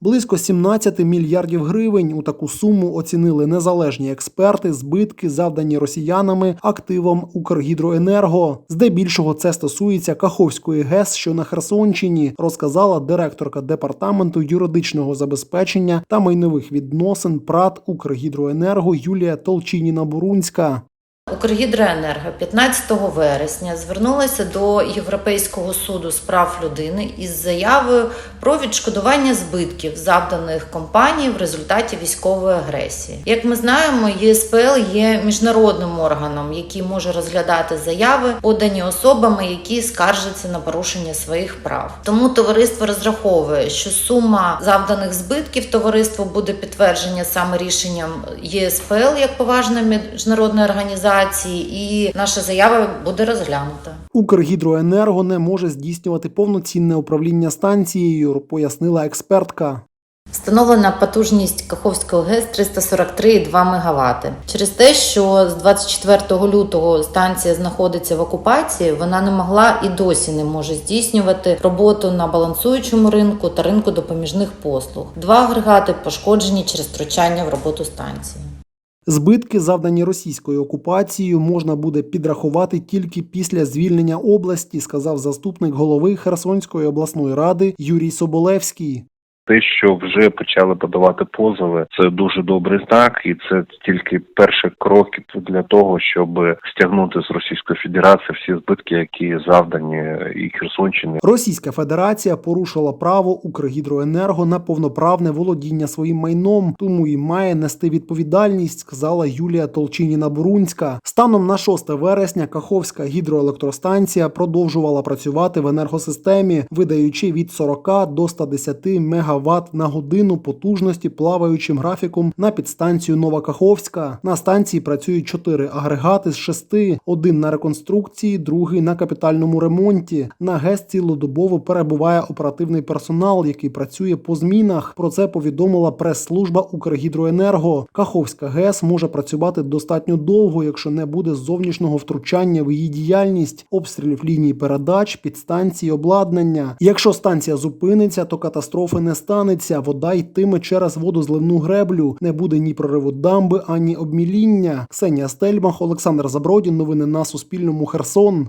Близько 17 мільярдів гривень у таку суму оцінили незалежні експерти збитки, завдані росіянами активам Укргідроенерго. Здебільшого це стосується Каховської ГЕС, що на Херсонщині, розказала директорка департаменту юридичного забезпечення та майнових відносин ПРАТ Укргідроенерго Юлія Толчініна-Бурунська. Укргідроенерго 15 вересня звернулася до Європейського суду з прав людини із заявою про відшкодування збитків, завданих компанії в результаті військової агресії. Як ми знаємо, ЄСПЛ є міжнародним органом, який може розглядати заяви, подані особами, які скаржаться на порушення своїх прав. Тому товариство розраховує, що сума завданих збитків товариству буде підтвердження саме рішенням ЄСПЛ як поважної міжнародної організації, і наша заява буде розглянута. Укргідроенерго не може здійснювати повноцінне управління станцією, пояснила експертка. Встановлена потужність Каховської ГЕС 343,2 МВт. Через те, що з 24 лютого станція знаходиться в окупації, вона не могла і досі не може здійснювати роботу на балансуючому ринку та ринку допоміжних послуг. Два агрегати пошкоджені через втручання в роботу станції. Збитки, завдані російською окупацією, можна буде підрахувати тільки після звільнення області, сказав заступник голови Херсонської обласної ради Юрій Соболевський. Те, що вже почали подавати позови, це дуже добрий знак, і це тільки перші кроки для того, щоб стягнути з Російської Федерації всі збитки, які завдані і Херсонщині, Російська Федерація порушила право Укргідроенерго на повноправне володіння своїм майном, тому і має нести відповідальність, сказала Юлія Толчиніна-Бурунська. Станом на 6 вересня Каховська гідроелектростанція продовжувала працювати в енергосистемі, видаючи від 40 до 110 МВт на годину потужності плаваючим графіком на підстанцію Новокаховська. На станції працюють 4 агрегати з 6, один на реконструкції, другий на капітальному ремонті. На ГЕС цілодобово перебуває оперативний персонал, який працює по змінах. Про це повідомила прес-служба Укргідроенерго. Каховська ГЕС може працювати достатньо довго, якщо не буде зовнішнього втручання в її діяльність, обстрілів ліній передач, підстанції, обладнання. Якщо станція зупиниться, то катастрофи не станеться. Вода йтиме через водозливну греблю. Не буде ні прориву дамби, ані обміління. Ксенія Стельмах, Олександр Забродін. Новини на Суспільному. Херсон.